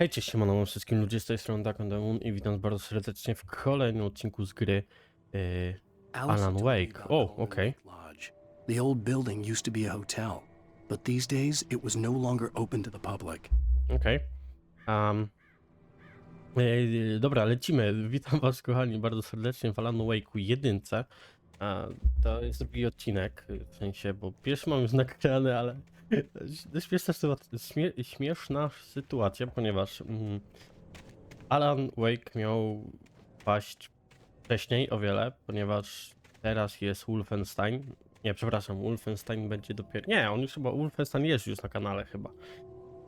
Hej, cześć, siemano wszystkim ludzie z tej strony Dakon Demon i witam bardzo serdecznie w kolejnym odcinku z gry. Yy, Allison Alan Wake. about Oh, Golden okay. The old building used to be a hotel, but these days it was no longer open to the public. Okej. Um, yy, dobra, lecimy. Witam was kochani bardzo serdecznie w Alan Wake'u jedynce. A, to jest drugi odcinek, w sensie, bo pierwszy mam już nagrany, ale śmieszna, sytuacja, śmie, śmieszna sytuacja, ponieważ mm, Alan Wake miał paść wcześniej o wiele, ponieważ teraz jest Wolfenstein. Nie, przepraszam, Wolfenstein będzie dopiero. Nie, on już chyba. Wolfenstein jest już na kanale chyba.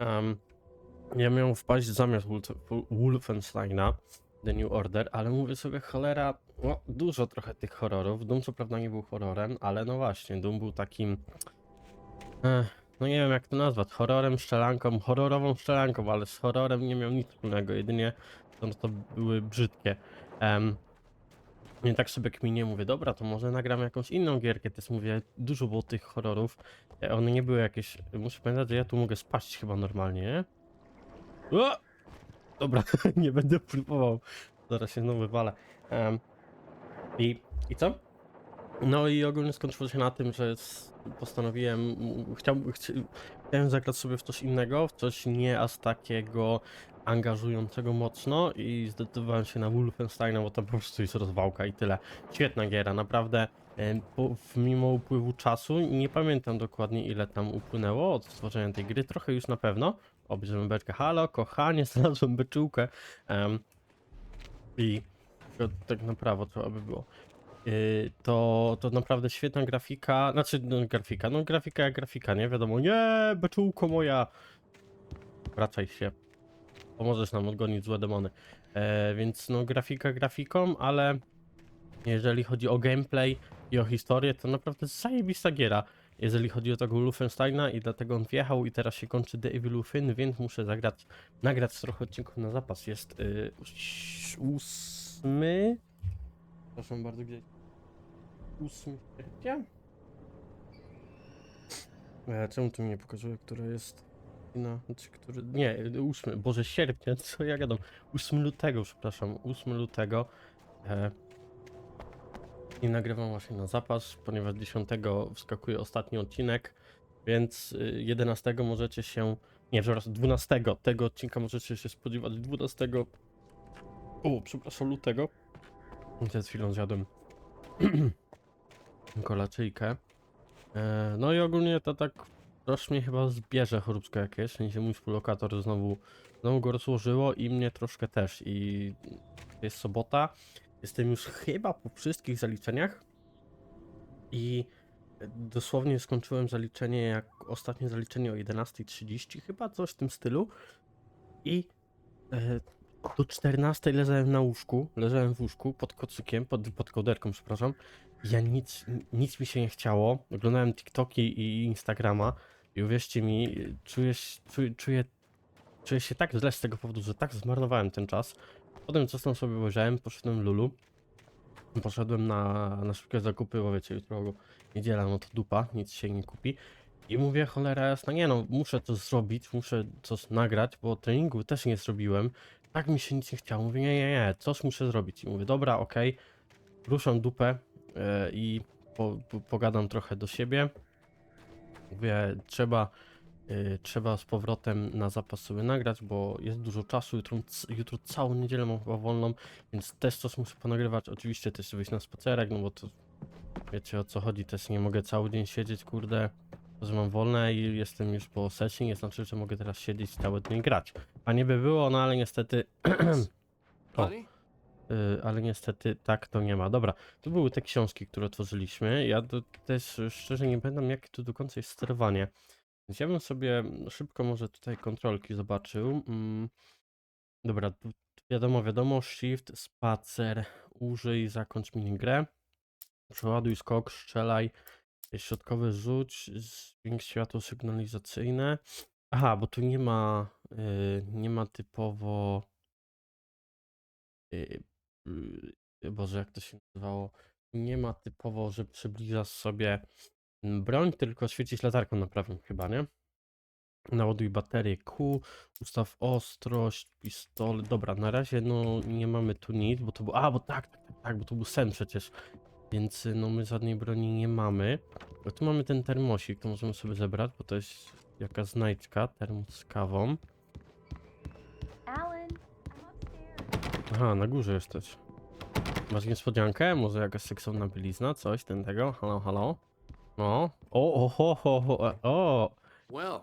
Um, ja miał wpaść zamiast Wolf- Wolfensteina, The New Order, ale mówię sobie, cholera, no, dużo trochę tych horrorów. Doom co prawda nie był horrorem, ale no właśnie, Doom był takim. Ech, no nie wiem jak to nazwać, horrorem, szczelanką, horrorową szczelanką, ale z horrorem nie miał nic wspólnego, jedynie to, to były brzydkie. Um, i tak sobie kminie mówię, dobra, to może nagram jakąś inną gierkę. Też mówię, dużo było tych horrorów. e, One nie były jakieś. Muszę pamiętać, że ja tu mogę spaść chyba normalnie, nie? Dobra, nie będę próbował. Zaraz się znowu wywalę. Em, i, I co? No i ogólnie skończyło się na tym, że postanowiłem, chciałbym, chci- chciałem zagrać sobie w coś innego, w coś nie aż takiego angażującego mocno i zdecydowałem się na Wolfensteina, bo to po prostu jest rozwałka i tyle. Świetna giera, naprawdę. mimo upływu czasu, nie pamiętam dokładnie ile tam upłynęło od stworzenia tej gry, trochę już na pewno. O, bierzemy beczkę, halo, kochanie, znalazłem beczułkę. Em, I tak na prawo trzeba by było. Yy, to, to naprawdę świetna grafika, znaczy no, grafika, no grafika jak grafika, nie? Wiadomo, nie, beczułko moja, wracaj się, pomożesz nam odgonić złe demony, e, więc no grafika grafiką, ale jeżeli chodzi o gameplay i o historię, to naprawdę zajebista giera, jeżeli chodzi o tego Wolfensteina i dlatego on wjechał i teraz się kończy The Evil więc muszę zagrać, nagrać trochę odcinków na zapas, jest yy, ósmy, Przepraszam bardzo, gdzie? 8 sierpnia? Czemu tu mi nie pokazuje, które jest na, znaczy, który, nie, 8, Boże, sierpnia, co ja gadam, 8 lutego, przepraszam, 8 lutego e, i nagrywam właśnie na zapas, ponieważ 10 wskakuje ostatni odcinek, więc y, 11 możecie się, nie, przepraszam, 12 tego odcinka możecie się spodziewać 12, o, przepraszam, lutego, przed chwilą zjadłem kolaczyjkę. E, no i ogólnie to tak troszkę mnie chyba zbierze choróbsko jakieś, w sensie mój współlokator znowu, znowu go rozłożyło i mnie troszkę też. I jest sobota, jestem już chyba po wszystkich zaliczeniach. I dosłownie skończyłem zaliczenie jak ostatnie zaliczenie o 11.30 chyba, coś w tym stylu. I e, do 14 leżałem na łóżku, leżałem w łóżku pod kocykiem, pod, pod kołderką, przepraszam. Ja nic, nic mi się nie chciało. Oglądałem TikToki i Instagrama i uwierzcie mi, czuję, czuję, czuję, czuję się tak źle z tego powodu, że tak zmarnowałem ten czas. Potem co tam sobie leżałem, poszedłem Lulu. Poszedłem na, na szybkie zakupy, bo wiecie, jutro niedziela, no to dupa, nic się nie kupi. I mówię, cholera jasna, nie no, muszę to zrobić, muszę coś nagrać, bo treningu też nie zrobiłem. Tak mi się nic nie chciało. Mówię, nie, nie, nie, coś muszę zrobić. I mówię, dobra, okej, ruszam dupę i po, po, pogadam trochę do siebie. Mówię, trzeba, e, trzeba z powrotem na zapas sobie nagrać, bo jest dużo czasu. Jutro, jutro całą niedzielę mam chyba wolną, więc też coś muszę ponagrywać. Oczywiście też wyjść na spacerek, no bo to wiecie o co chodzi, też nie mogę cały dzień siedzieć, kurde, że mam wolne i jestem już po sesji, nie znaczy, że mogę teraz siedzieć cały dzień grać. A nie by było, no ale niestety, O. Y, ale niestety tak to nie ma. Dobra, to były te książki, które tworzyliśmy. Ja też szczerze nie pamiętam, jakie tu do końca jest sterowanie. Więc ja bym sobie szybko może tutaj kontrolki zobaczył. Mm. Dobra, wiadomo, wiadomo, shift, spacer, użyj, zakończ minigrę. Przeładuj skok, strzelaj, środkowy rzuć, zwiększ światło sygnalizacyjne. Aha, bo tu nie ma, y, nie ma typowo, y, Boże, jak to się nazywało? Nie ma typowo, że przybliżasz sobie mm, broń, tylko świecisz latarką na prawym chyba, nie? Naładuj baterię Q, ustaw ostrość, pistolet. Dobra, na razie no nie mamy tu nic, bo to był. A, bo tak, tak, tak, tak, bo to był sen przecież. Więc y, no my żadnej broni nie mamy. Tu mamy ten termosik, to możemy sobie zebrać, bo to jest jaka znajdźka, termos z kawą. Aha, na górze jesteś. Masz niespodziankę? Może jakaś seksowna bielizna? Coś ten tego? Halo, halo? No. O, o, ho, ho, ho, e, o. Well,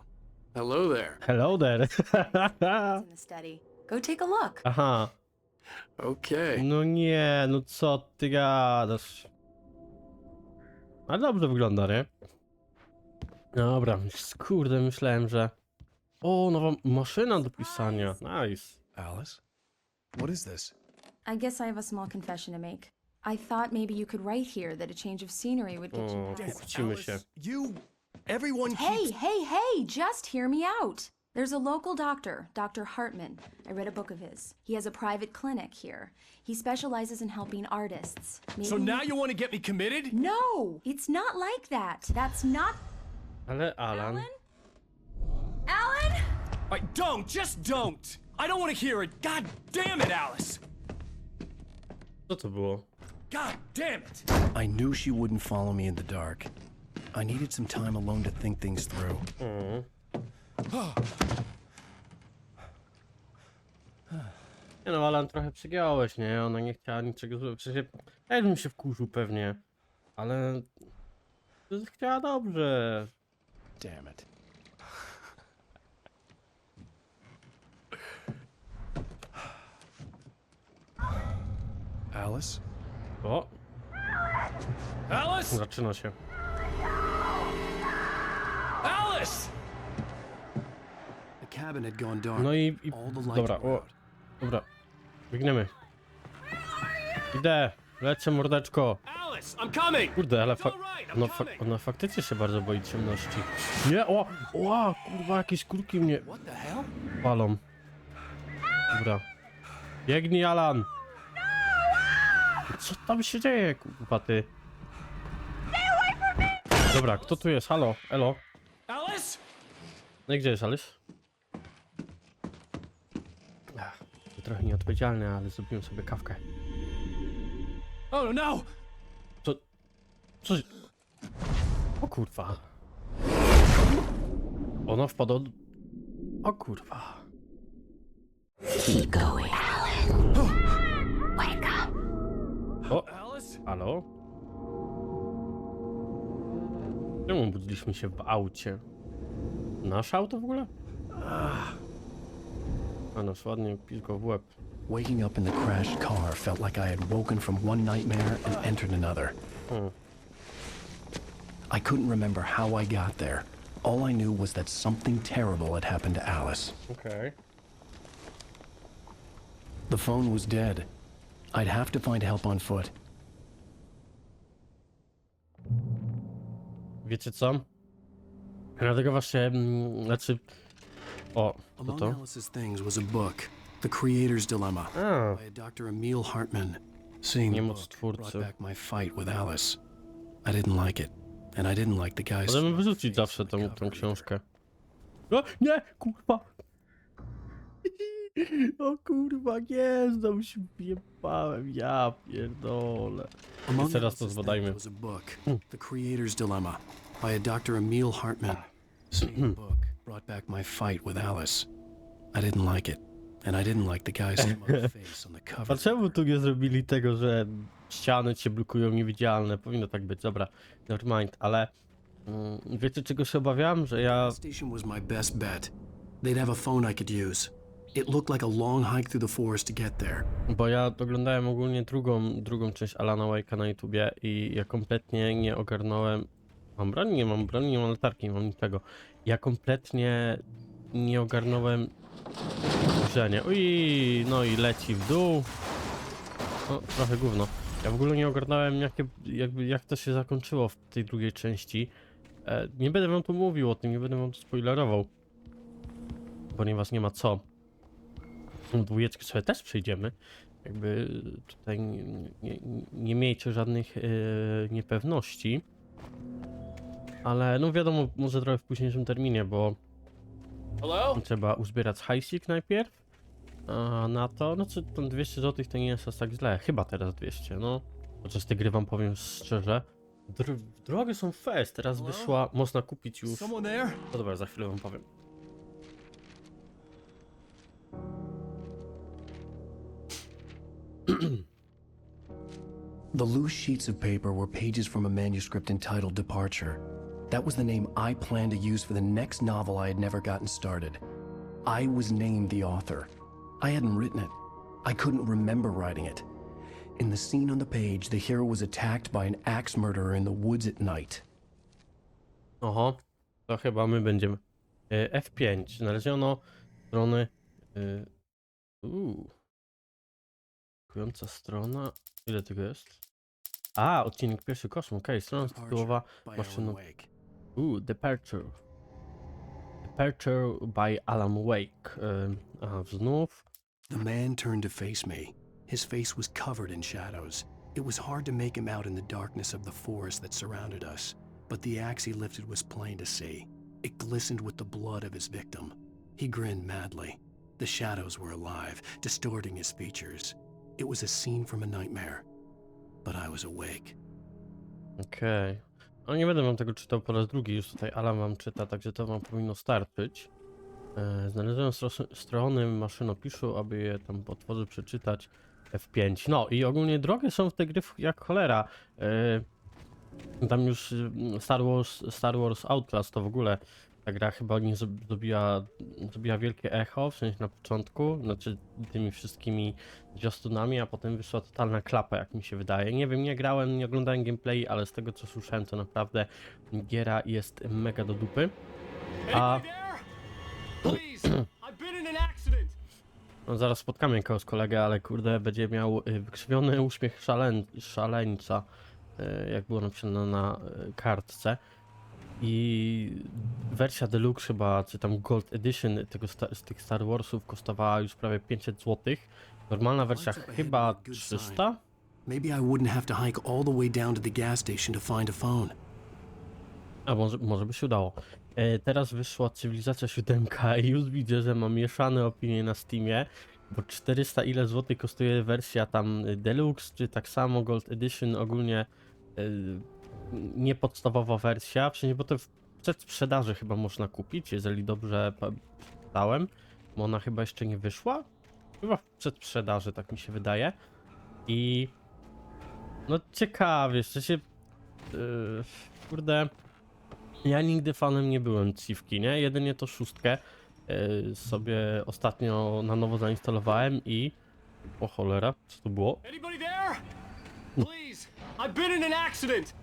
hello there. Hello there. It's in the study. Go take a look. Aha. Okay. No nie, no co ty gadasz? Ale dobrze wygląda, nie? Dobra, kurde, myślałem, że... O, nowa maszyna do pisania. Nice. Alice, what is this? I guess I have a small confession to make. I thought maybe you could write here that a change of scenery would get you O, past. pokłócimy się. you, everyone Hey, hey, hey, just hear me out. There's a local doctor, Dr. Hartman. I read a book of his. He has a private clinic here. He specializes in helping artists. So Maybe- now you want to get me committed? No, it's not like that. That's not. Ale Alan... Alan? Alan? All right, don't, just don't. I don't want to hear it. God damn it, Alice. Co to było? God damn it. I knew she wouldn't follow me in the dark. I needed some time alone to think things through. Nie no, Alan, trochę przegiąłeś, nie? Ona nie chciała niczego zrobić. W sensie, ja bym się wkurzył pewnie, ale... Chciała dobrze. Damn it. Alice? O, Alice? zaczyna się. Alice! The cabin had gone dark. No i... i All the lights dobra, were o, out. dobra. Biegniemy. Idę, lecę mordeczko. Alice, I'm coming. Kurde, ale fa right, I'm ona, fa coming. ona faktycznie się bardzo boi ciemności. Nie, o, o, kurwa, jakieś kulki mnie What the hell? palą. Dobra. Biegnij, Alan! Co tam się dzieje, kurwa, ty? Dobra, kto tu jest? Halo, elo. Alice? No i gdzie jest Alice? Ach, to trochę nieodpowiedzialne, ale zrobiłem sobie kawkę. Oh no! Co? Co? się- O kurwa. Ona wpadła... do- O kurwa. O, halo? Czemu budziliśmy się w aucie? Nasze auto w ogóle? A nas ładnie pizgo w łeb. Waking up in the crashed car felt like I had woken from one nightmare and entered another. Hmm. I couldn't remember how I got there. All I knew was that something terrible had happened to Alice. Okej. The phone was dead. I'd have to find help on foot. Wiecie co? Dlatego właśnie, mm, znaczy... O, to? Book, The Creator's Dilemma, A, by Dr. Emil Hartman. Seeing the book brought back my fight with Alice. I didn't like it, and I didn't like the guys. możemy wyrzucić zawsze tą, tą książkę. O, nie, kurwa! O kurwa, nie, znowu się wjebałem, ja pierdolę. Among Teraz to zbadajmy. was a book, The Creator's Dilemma, by a Dr. Emil Hartman. Seeing the book brought back my fight with Alice. I didn't like it, and I didn't like the guy's smug face on the A cover. czemu tu nie zrobili tego, że ściany cię blokują niewidzialne? Powinno tak być, dobra, never mind, ale... Mm, wiecie czego się obawiam? Że ja... The station was my best bet. They'd have a phone I could use. It looked like a long hike through the forest to get there. Bo ja oglądałem ogólnie drugą, drugą część Alana Wake'a na YouTubie i ja kompletnie nie ogarnąłem... Mam broń? Nie mam broni, nie mam latarki, nie mam niczego. Ja kompletnie nie ogarnąłem grzenia. Ui, no i leci w dół. No, trochę gówno. Ja w ogóle nie ogarnąłem jakie, jakby, jak to się zakończyło w tej drugiej części. E, nie będę wam tu mówił o tym, nie będę wam tu spoilerował. Ponieważ nie ma co. Dwójeczkę sobie też przejdziemy. Jakby tutaj nie, nie, nie miejcie żadnych e, niepewności. Ale no wiadomo, może trochę w późniejszym terminie, bo Hello? Trzeba uzbierać hajsik najpierw. A na to, no co, tam 200 zł to nie jest aż tak źle. Chyba teraz 200, no. Podczas tej gry wam powiem szczerze. Dr drogie są fest, teraz wyszła, można kupić już. No dobra, za chwilę wam powiem. The loose sheets of paper were pages from a manuscript entitled Departure. That was the name I planned to use for the next novel I had never gotten started. I was named the author. I hadn't written it. I couldn't remember writing it. In the scene on the page, the hero was attacked by an axe murderer in the woods at night. Oho, to chyba my będziemy. E, F5. Znaleziono strony. Uuu. Kująca strona. Ile tego jest? A, odcinek pierwszy kosmo. Okej, strona tytułowa. Maszyną. Uuu, Departure. Departure by Alan Wake. E, aha, znów. The man turned to face me. His face was covered in shadows. It was hard to make him out in the darkness of the forest that surrounded us, but the axe he lifted was plain to see. It glistened with the blood of his victim. He grinned madly. The shadows were alive, distorting his features. It was a scene from a nightmare, but I was awake. Okej. No nie będę wam tego czytał po raz drugi, już tutaj Alan wam czyta, także to wam powinno starczyć. E, znalazłem strony maszynopisu, aby je tam otworzyć, przeczytać. F5. No i ogólnie drogie są w te gry jak cholera. E, tam już y, Star Wars, Star Wars Outlast to w ogóle ta gra chyba nie zro- zrobiła, zrobiła wielkie echo, w sensie na początku, znaczy tymi wszystkimi zwiastunami, a potem wyszła totalna klapa, jak mi się wydaje. Nie wiem, nie grałem, nie oglądałem gameplay, ale z tego co słyszałem, to naprawdę giera jest mega do dupy. Accident. No, zaraz spotkamy jakiegoś kolegę, ale kurde, będzie miał y, wykrzywiony uśmiech szalen, szaleńca, y, jak było napisane na y, kartce. I wersja Deluxe chyba, czy tam Gold Edition tego sta- z tych Star Warsów kosztowała już prawie 500 zł. Normalna wersja chyba were a good sign. 300. Maybe I wouldn't have to hike all the way down to the gas station to find a phone. A może, może by się udało. E, teraz wyszła Cywilizacja 7 i już widzę, że mam mieszane opinie na Steamie, bo 400 ile złotych kosztuje wersja tam Deluxe, czy tak samo Gold Edition, ogólnie y, nie podstawowa wersja, w sensie, bo to w przedsprzedaży chyba można kupić, jeżeli dobrze czytałem, bo ona chyba jeszcze nie wyszła. Chyba w przedsprzedaży, tak mi się wydaje. I no ciekawie, w sensie yy, kurde, ja nigdy fanem nie byłem Civki, nie? Jedynie to szóstkę yy, sobie ostatnio na nowo zainstalowałem i... O cholera, co to było? Anybody there? Please, I've been in an accident.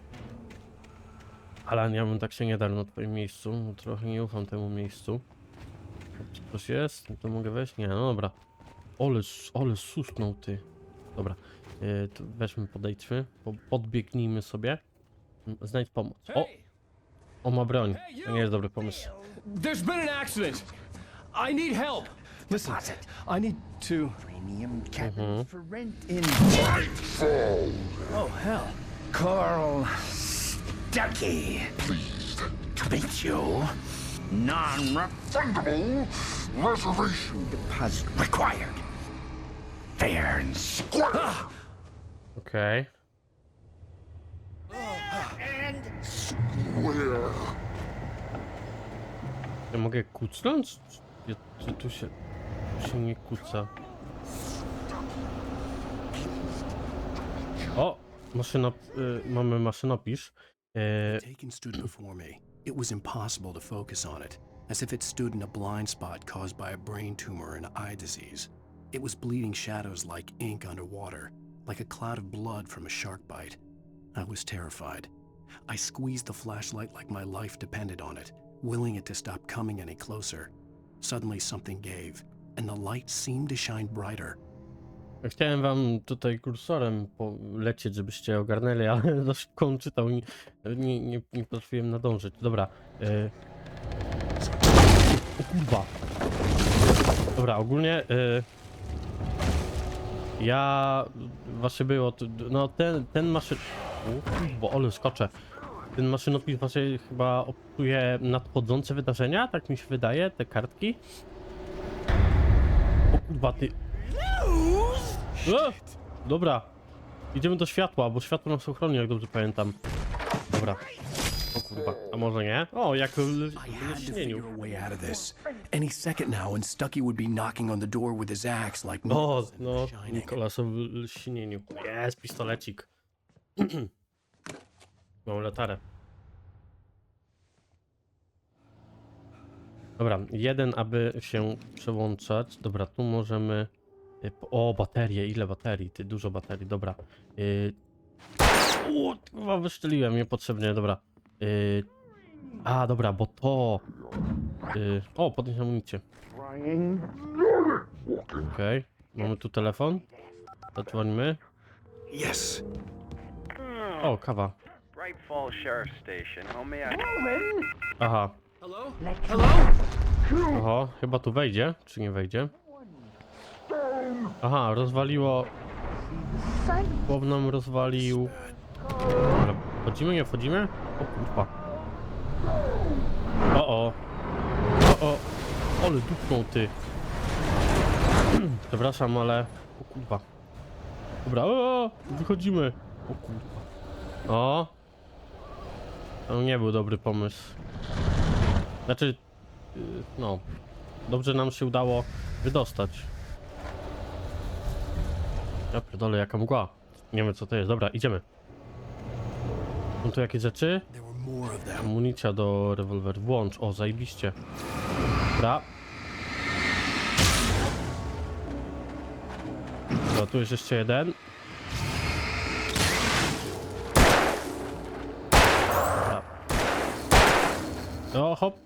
Ale ja bym tak się nie dał na twoim miejscu, bo trochę nie ufam temu miejscu. Czy coś jest? To mogę wejść? Nie, no dobra. Ole, ole susnął ty. Dobra, yy, to weźmy, podejdźmy, po, podbiegnijmy sobie. Znajdź pomoc. O, o ma broń. To nie jest dobry pomysł. there's been an accident. I need help. Listen, I need to. Premium cabins for rent in Oh hell. Coral Stucky. Pleased to meet you. Non-refundable reservation deposit required. Fair and square. Okej. and square. Ja mogę kucnąć? Ja, czy tu się, tu się nie kuca? O! Maszyno, y, mamy maszynopisz. Y, uh, Taken stood before me. It was impossible to focus on it, as if it stood in a blind spot caused by a brain tumor and eye disease. It was bleeding shadows like ink underwater, like a cloud of blood from a shark bite. I was terrified. I squeezed the flashlight like my life depended on it, willing it to stop coming any closer. Suddenly something gave, and the light seemed to shine brighter. Chciałem wam tutaj kursorem polecieć, żebyście ogarnęli, ale za szybko on czytał i nie, nie, nie potrafiłem nadążyć. Dobra. Y, o kurwa. Dobra, ogólnie y, ja wasze było, no ten, ten maszyn... O kurwa, ale skoczę. ten maszynopis właśnie chyba opisuje nadchodzące wydarzenia, tak mi się wydaje, te kartki. O kurwa, ty... E! Dobra, idziemy do światła, bo światło nas ochroni, jak dobrze pamiętam. Dobra. O kurwa, a może nie? O, jak w lśnieniu. figure a way out of this. Any second now, and Stucky would be knocking on the door with his axe like O, no, The Shining. Nikolas w lśnieniu. Jest, pistolecik. Mam latarę. Dobra, jeden, aby się przełączać. Dobra, tu możemy... y, O, baterie, ile baterii? Ty, dużo baterii, dobra. Yy... O, chyba wyszczeliłem niepotrzebnie, dobra. Yy... A, dobra, bo to... Yy... O, podnieś amunicję. Okej, mamy tu telefon. Zadzwońmy. Yes. O, kawa. Bright Falls Sheriff Station. How may I... Aha. Hello? Hello? Oho, chyba tu wejdzie, czy nie wejdzie? Aha, rozwaliło... Bob nam rozwalił... Dobra, wchodzimy, nie wchodzimy? O kurwa. O o. O o. Ale dupnął ty. Przepraszam, ale... O kurwa. Dobra, o, wychodzimy. O kurwa. O. To nie był dobry pomysł. Znaczy, y, no, dobrze nam się udało wydostać. Ja pierdolę, jaka mgła. Nie wiem co to jest. Dobra, idziemy. Są tu jakieś rzeczy? Amunicja do rewolweru. Włącz. O, zajebiście. Dobra. Dobra, tu jest jeszcze jeden. O, hop.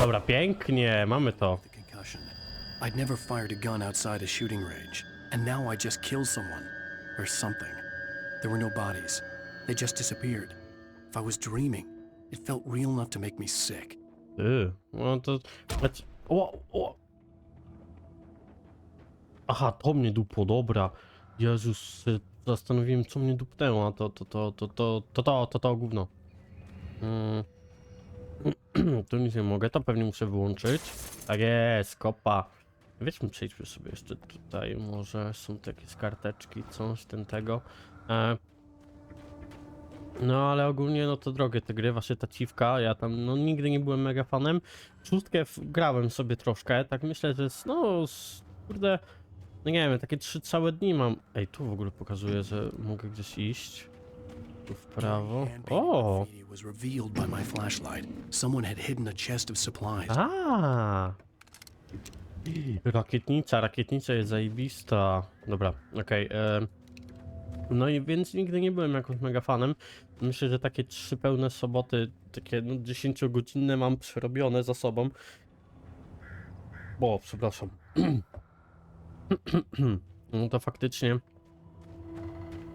Dobra, pięknie, mamy to. I'd never fired a gun outside a shooting range, and now I just killed someone. Or something. There were no bodies. They just disappeared. If I was dreaming, it felt real enough to make me sick. Yy, no to... Lec... O, o. Aha, to mnie dupło, dobra. Jezus, zastanowiłem co mnie dupnęło, a to, to, to, to, to, to, to, to, to gówno. Mm. tu nic nie mogę, to pewnie muszę wyłączyć. Tak jest, kopa. Weźmy, przejdźmy sobie jeszcze tutaj, może są takie karteczki, coś ten tego. E, no ale ogólnie no to drogie te gry, właśnie ta ciwka, ja tam no nigdy nie byłem mega fanem. Szóstkę grałem sobie troszkę, tak myślę, że jest, no kurde, no nie wiem, takie trzy całe dni mam. Ej, tu w ogóle pokazuje, że mogę gdzieś iść. Tu w prawo. O! graffiti was revealed by my flashlight. Someone had hidden a chest of supplies. A. Rakietnica, rakietnica jest zajebista. Dobra, okej. em. no i więc nigdy nie byłem jakąś mega fanem. Myślę, że takie trzy pełne soboty, takie no 10-godzinne mam przerobione za sobą. O, przepraszam. no to faktycznie.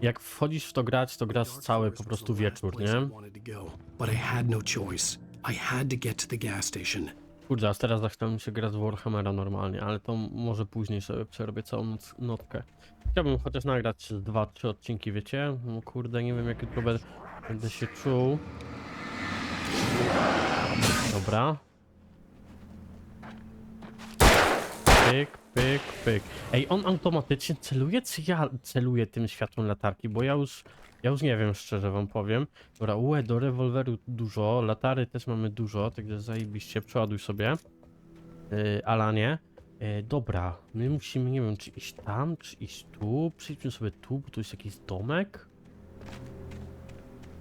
Jak wchodzisz w to grać, to grasz cały po prostu wieczór, nie? Kurde, a teraz zachciałem mi się grać z Warhammera normalnie, ale to może później sobie przerobię całą noc, notkę. Chciałbym chociaż nagrać z dwa, trzy odcinki, wiecie? No kurde, nie wiem jak jutro będę, będę się czuł. Dobra. Pyk, pyk, pyk. Ej, on automatycznie celuje, czy ja celuję tym światłem latarki? Bo ja już, ja już nie wiem, szczerze wam powiem. Dobra, UE do rewolweru dużo, latary też mamy dużo, także zajebiście, przeładuj sobie. Yy, Alanie. Yy, dobra, my musimy, nie wiem, czy iść tam, czy iść tu. Przejdźmy sobie tu, bo tu jest jakiś domek.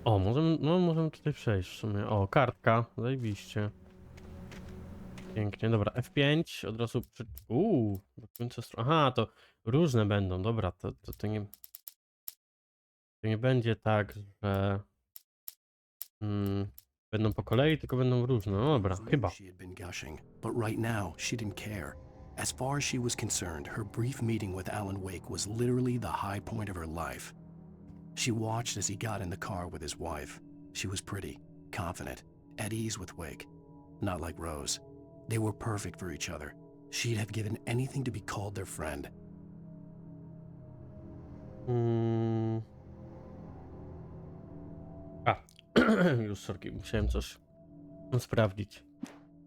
O, możemy, no możemy tutaj przejść w sumie. O, kartka, zajebiście. Pięknie, dobra, F5, od razu przy... Uuu, do końca stron... Aha, to różne będą, dobra, to, to, to nie... To nie będzie tak, że... Mm, będą po kolei, tylko będą różne, no dobra, chyba. She had been gushing, but right now she didn't care. As far as she was concerned, her brief meeting with Alan Wake was literally the high point of her life. She watched as he got in the car with his wife. She was pretty, confident, at ease with Wake. Not like Rose. They were perfect for each other. She'd have given anything to be called their friend. Mm. Już sorki, musiałem coś sprawdzić.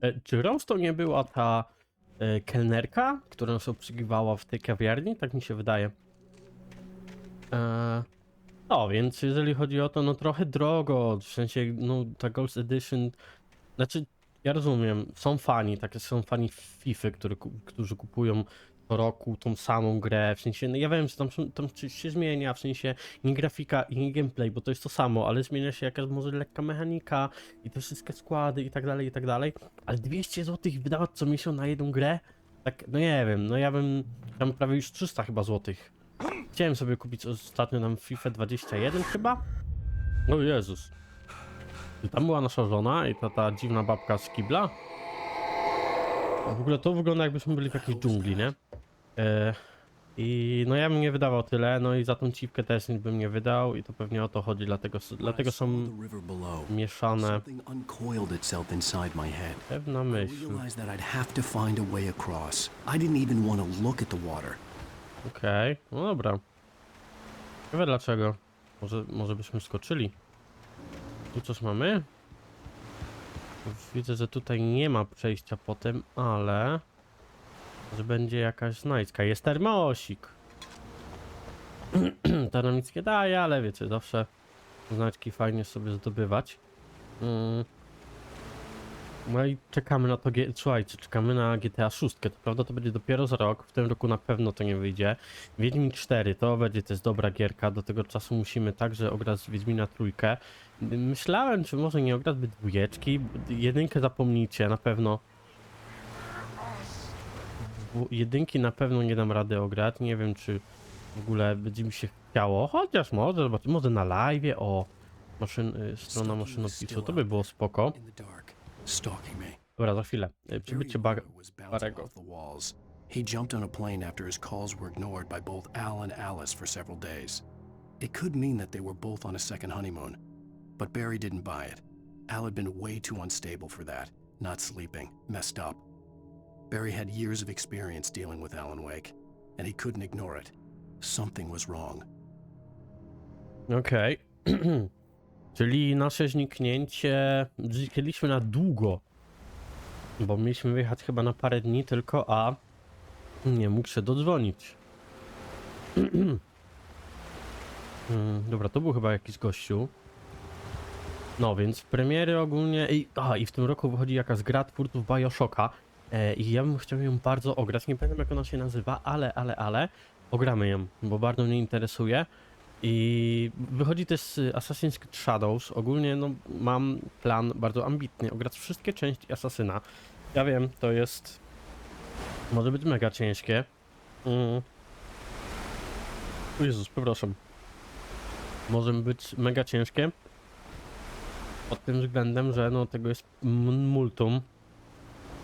E, czy Rose to nie była ta e, kelnerka, która nas obsługiwała w tej kawiarni? Tak mi się wydaje. E, no, więc jeżeli chodzi o to, no trochę drogo, w sensie, no ta Gold Edition, znaczy, ja rozumiem, są fani, takie są fani FIFA, który, którzy kupują co roku tą samą grę, w sensie, no ja wiem, że tam, tam coś się zmienia, w sensie nie grafika i nie gameplay, bo to jest to samo, ale zmienia się jakaś może lekka mechanika i te wszystkie składy i tak dalej, i tak dalej, ale 200 zł wydawać co miesiąc na jedną grę? Tak, no nie wiem, no ja bym tam prawie już 300 chyba złotych. Chciałem sobie kupić ostatnio nam FIFA 21 chyba? O Jezus. I tam była nasza żona i ta, ta dziwna babka z kibla. W ogóle to wygląda jakbyśmy byli w jakiejś dżungli, nie? E, I no ja bym nie wydawał tyle, no i za tą cipkę też nic bym nie wydał i to pewnie o to chodzi, dlatego, dlatego są mieszane pewna myśl. Okej, no dobra. Ciekawe dlaczego. Może, może byśmy skoczyli. Tu coś mamy? Widzę, że tutaj nie ma przejścia potem, ale... Że będzie jakaś znajdźka. Jest termosik. to nam nic nie daje, ale wiecie, zawsze znajdźki fajnie sobie zdobywać. Mm. No i czekamy na to, słuchajcie, czekamy na GTA 6, to prawda to będzie dopiero za rok, w tym roku na pewno to nie wyjdzie. Wiedźmin 4 to będzie też dobra gierka, do tego czasu musimy także ograć Wiedźmina trójkę. Myślałem, czy może nie ograć by dwójeczki, jedynkę zapomnijcie, na pewno. Jedynki na pewno nie dam rady ograć, nie wiem czy w ogóle będzie mi się chciało, chociaż może, zobacz, może na live, o, maszyn, strona maszynopisu, to by było spoko. In the dark, stalking me. Dobra, za chwilę. Y, Przybycie was bouncing Barego. off the walls. He jumped on a plane after his calls were ignored by both Al and Alice for several days. It could mean that they were both on a second honeymoon, but Barry didn't buy it. Al had been way too unstable for that, not sleeping, messed up. Barry had years of experience dealing with Alan Wake, and he couldn't ignore it. Something was wrong. Okej. Czyli nasze zniknięcie zniknęliśmy na długo. Bo mieliśmy wyjechać chyba na parę dni tylko, a nie mógł się dodzwonić. Mm, Dobra, to był chyba jakiś gościu. No więc premiery ogólnie. I, i w tym roku wychodzi jakaś gra twórców Bioshocka. E, I ja bym chciał ją bardzo ograć. Nie pamiętam jak ona się nazywa, ale, ale, ale. Ogramy ją, bo bardzo mnie interesuje. I wychodzi też Assassin's Creed Shadows. Ogólnie no, mam plan bardzo ambitny, ograć wszystkie części Assassina. Ja wiem, to jest... Może być mega ciężkie. Mm. O Jezus, przepraszam. Może być mega ciężkie. Pod tym względem, że no tego jest multum.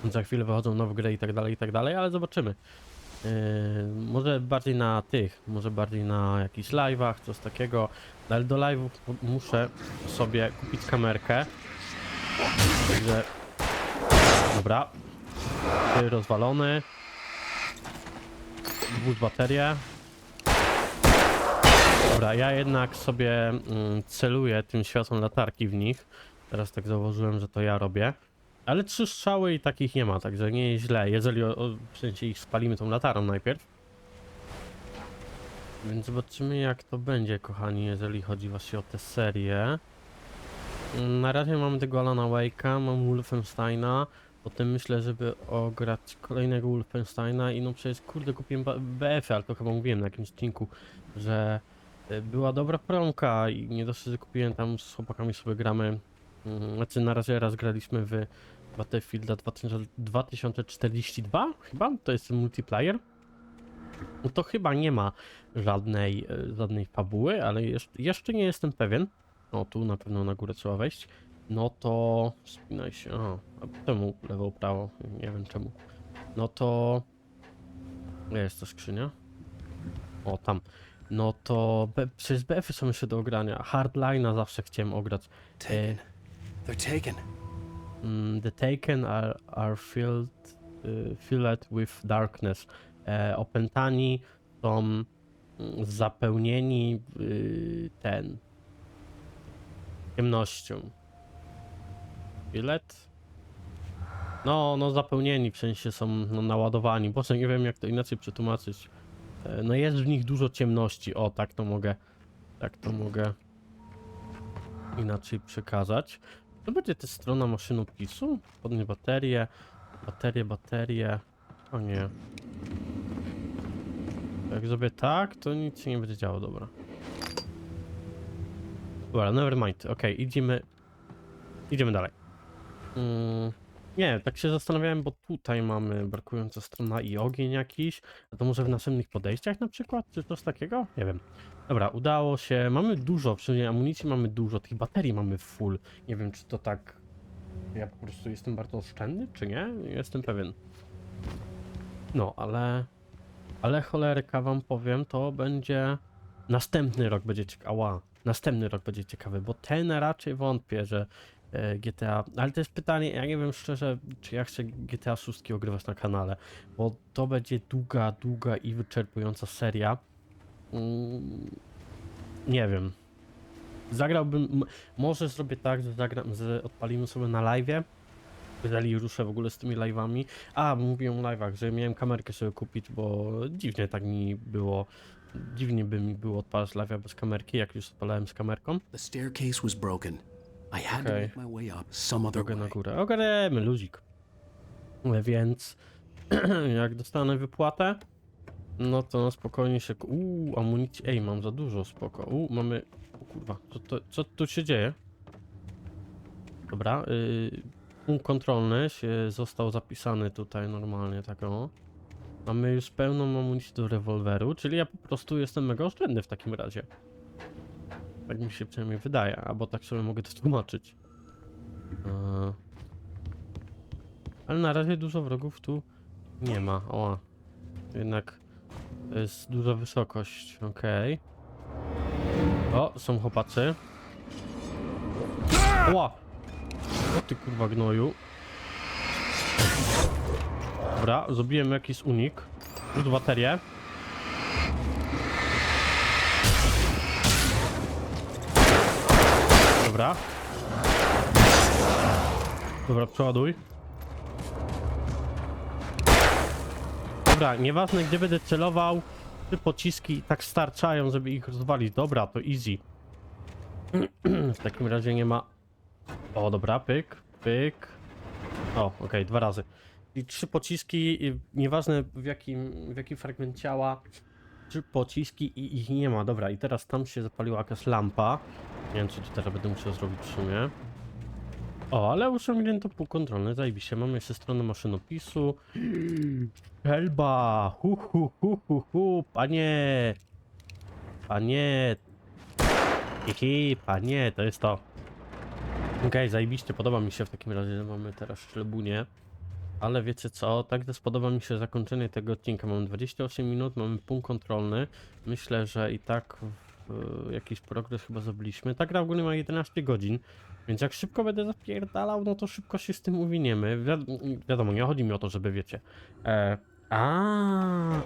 Za chwilę wychodzą nowe gry i tak dalej, i tak dalej, ale zobaczymy. Yy, może bardziej na tych, może bardziej na jakichś live'ach, coś takiego. Ale do live'ów mu- muszę sobie kupić kamerkę. Także... Dobra. Rozwalony. Wóz baterię. Dobra, ja jednak sobie mm, celuję tym światłem latarki w nich. Teraz tak zauważyłem, że to ja robię. Ale trzy strzały i takich nie ma, także nie jest źle, jeżeli o, o, w sensie ich spalimy tą latarą najpierw. Więc zobaczymy jak to będzie, kochani, jeżeli chodzi właśnie o tę serię. Na razie mam tego Alana Wake'a, mam Wolfensteina, potem myślę, żeby ograć kolejnego Wolfensteina i no przecież kurde kupiłem BF, ale to chyba mówiłem na jakimś odcinku, że y, była dobra promka i nie dosyć, że kupiłem tam z chłopakami sobie gramy. mm, Znaczy na razie raz graliśmy w Battlefielda 2000 2042 chyba? To jest multiplayer? No to chyba nie ma żadnej, e, żadnej fabuły, ale jeszcze, jeszcze nie jestem pewien. O, tu na pewno na górę trzeba wejść. No to spinaj się. A, a temu lewo, prawo. Nie wiem czemu. No to. Gdzie jest ta skrzynia? O, tam. No to. B... Przecież BF-y są jeszcze do ogrania. Hardline'a zawsze chciałem ograć. Taken. They're taken. Mm, the taken are, are filled, y, filled with darkness. E, opętani są mm, zapełnieni y, ten. ciemnością. Bilet? No, no zapełnieni, w sensie są no, naładowani. Boże, nie wiem jak to inaczej przetłumaczyć. E, No jest w nich dużo ciemności. O, tak to mogę. Tak to mogę inaczej przekazać. To będzie to strona maszynopisu. Podnie baterie. Baterie, baterie. O nie. Jak zrobię tak, to nic się nie będzie działo, dobra. Dobra, never mind. Okej, idziemy. Idziemy dalej. Mm, nie, tak się zastanawiałem, bo tutaj mamy brakująca strona i ogień jakiś. A to może w następnych podejściach na przykład? Czy coś takiego? Nie wiem. Dobra, udało się. Mamy dużo, przynajmniej amunicji mamy dużo, tych baterii mamy full. Nie wiem, czy to tak. Ja po prostu jestem bardzo oszczędny, czy nie? Nie jestem pewien. No, ale. Ale cholerka wam powiem, to będzie. Następny rok będzie ciekawy. Następny rok będzie ciekawy, bo ten raczej wątpię, że e, GTA. Ale to jest pytanie, ja nie wiem szczerze, czy ja chcę GTA 6 ogrywać na kanale, bo to będzie długa, długa i wyczerpująca seria. Mm, nie wiem. Zagrałbym. Może zrobię tak, że zagram, że odpalimy sobie na live. Jeżeli ruszę w ogóle z tymi live'ami. A, mówiłem o live'ach, że miałem kamerkę sobie kupić, bo dziwnie tak mi było. Dziwnie by mi było odpalać live'a bez kamerki, jak już odpalałem z kamerką. The staircase was broken. I had to Okay. make my way up some other Drogę na górę. Ogarniemy, luzik. Więc jak dostanę wypłatę, no to na spokojnie się... Uuu, amunicji... Ej, mam za dużo, spoko. Uuu, mamy... O kurwa, co, to, co tu się dzieje? Dobra, yy, punkt kontrolny się został zapisany tutaj normalnie, tak. Mamy już pełną amunicję do rewolweru, czyli ja po prostu jestem mega oszczędny w takim razie. Tak mi się przynajmniej wydaje, albo tak sobie mogę to tłumaczyć. Eee. Ale na razie dużo wrogów tu nie ma. O, jednak jest duża wysokość. Okej. O, są chłopacy. Ła! O ty kurwa gnoju. Dobra, zrobiłem jakiś unik. Już baterię. Dobra. Dobra, przeładuj. Dobra, nieważne gdzie będę celował, trzy pociski tak starczają, żeby ich rozwalić. Dobra, to easy. w takim razie nie ma... O, dobra, pyk, pyk. O, okej, dwa razy. I trzy pociski, nieważne w jakim, w jakim fragment ciała, trzy pociski i ich nie ma. Dobra, i teraz tam się zapaliła jakaś lampa. Nie wiem, co teraz będę musiał zrobić w sumie. O, ale osiągnięto pół kontrolny, zajebiście. Mamy jeszcze stronę maszynopisu. Helba! Hu, hu, hu, hu, hu, panie! Panie! Hihi, panie, to jest to. Okej, zajebiście, podoba mi się w takim razie, że mamy teraz szczelbunię. Ale wiecie co, także spodoba mi się zakończenie tego odcinka. Mamy 28 minut, mamy punkt kontrolny. Myślę, że i tak w, jakiś progres chyba zrobiliśmy. Ta gra ogólnie ma 11 godzin, więc jak szybko będę zapierdalał, no to szybko się z tym uwiniemy. Wiad- wiadomo, nie chodzi mi o to, żeby wiecie. E, a,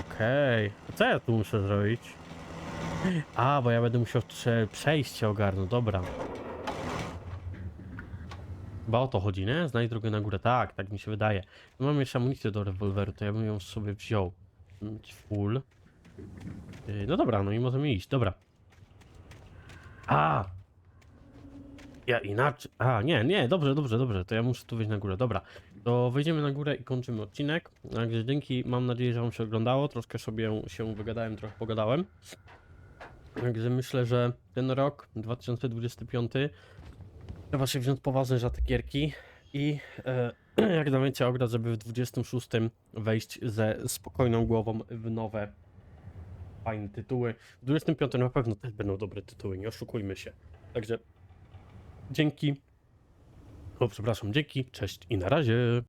Okej. Co ja tu muszę zrobić? A, bo ja będę musiał prze, przejście ogarnąć, dobra. Chyba o to chodzi, nie? Znajdź drogę na górę. Tak, tak mi się wydaje. Mam jeszcze amunicję do rewolweru, to ja bym ją sobie wziął. Full. Yy, No dobra, no i możemy iść, dobra. A! Ja inaczej. A, nie, nie, dobrze, dobrze, dobrze. To ja muszę tu wejść na górę. Dobra. To wejdziemy na górę i kończymy odcinek. Także dzięki, mam nadzieję, że Wam się oglądało. Troszkę sobie się wygadałem, trochę pogadałem. Także myślę, że ten rok 2025 trzeba się wziąć poważnie za te gierki i e, jak najwięcej ograć, żeby w 26 wejść ze spokojną głową w nowe fajne tytuły. W 25 na pewno też będą dobre tytuły, nie oszukujmy się. Także dzięki. O, przepraszam, dzięki, cześć i na razie.